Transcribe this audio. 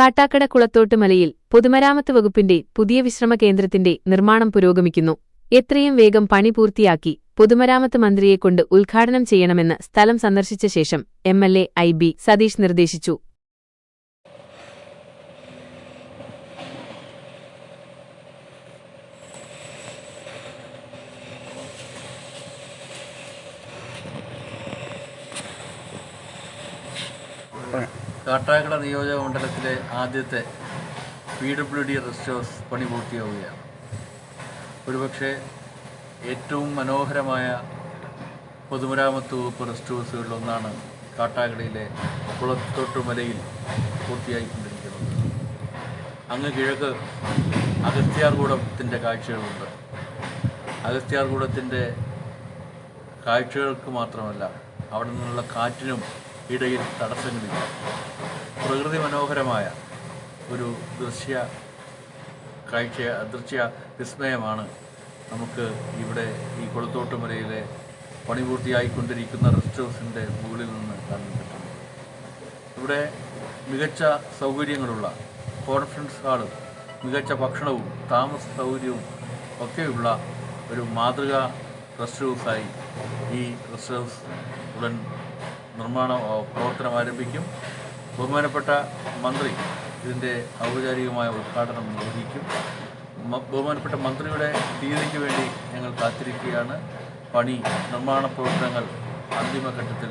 കാട്ടാക്കട കുളത്തോട്ട് മലയിൽ പൊതുമരാമത്ത് വകുപ്പിന്റെ പുതിയ വിശ്രമ കേന്ദ്രത്തിന്റെ നിർമ്മാണം പുരോഗമിക്കുന്നു. എത്രയും വേഗം പണി പൂർത്തിയാക്കി പൊതുമരാമത്ത് മന്ത്രിയെക്കൊണ്ട് ഉദ്ഘാടനം ചെയ്യണമെന്ന് സ്ഥലം സന്ദർശിച്ച ശേഷം M L A I B Satheesh നിർദ്ദേശിച്ചു. കാട്ടാക്കട നിയോജക മണ്ഡലത്തിലെ ആദ്യത്തെ P W D rest house പണി പൂർത്തിയാവുകയാണ്. ഒരുപക്ഷെ ഏറ്റവും മനോഹരമായ പൊതുമരാമത്ത് വകുപ്പ് റെസ്റ്റ് ഹൗസുകളിലൊന്നാണ് കാട്ടാക്കടയിലെ കുളത്തോട്ടുമലയിൽ പൂർത്തിയായിക്കൊണ്ടിരിക്കുന്നത്. അങ്ങ് കിഴക്ക് അഗസ്ത്യാർകൂടത്തിന്റെ കാഴ്ചകളുണ്ട്. അഗസ്ത്യാർകൂടത്തിന്റെ കാഴ്ചകൾക്ക് മാത്രമല്ല അവിടെ നിന്നുള്ള കാറ്റിനും ഇടയിൽ തടസ്സങ്ങളില്ല പ്രകൃതി മനോഹരമായ ഒരു ദൃശ്യ കാഴ്ച ദൃശ്യ വിസ്മയമാണ് നമുക്ക് ഇവിടെ ഈ കുളത്തോട്ടുമലയിലെ പണി പൂർത്തിയായിക്കൊണ്ടിരിക്കുന്ന റെസ്റ്റ് ഹൗസിന്റെ മുകളിൽ നിന്ന് കാണാൻ പറ്റുന്നത്. ഇവിടെ മികച്ച സൗകര്യങ്ങളുള്ള കോൺഫറൻസ് ഹാളും മികച്ച ഭക്ഷണവും താമസ സൗകര്യവും ഒക്കെയുള്ള ഒരു മാതൃക റെസ്റ്റ് ഹൗസായി ഈ റെസ്റ്റ് ഹൗസ് ഉടൻ നിർമ്മാണ പ്രവർത്തനം ആരംഭിക്കും. ബഹുമാനപ്പെട്ട മന്ത്രി ഇതിന്റെ ഔപചാരികമായ ഉദ്ഘാടനം നിർവഹിക്കും. ബഹുമാനപ്പെട്ട മന്ത്രിയുടെ തീയതിക്ക് വേണ്ടി ഞങ്ങൾ കാത്തിരിക്കുകയാണ്. പണി നിർമ്മാണ പ്രവർത്തനങ്ങൾ അന്തിമഘട്ടത്തിൽ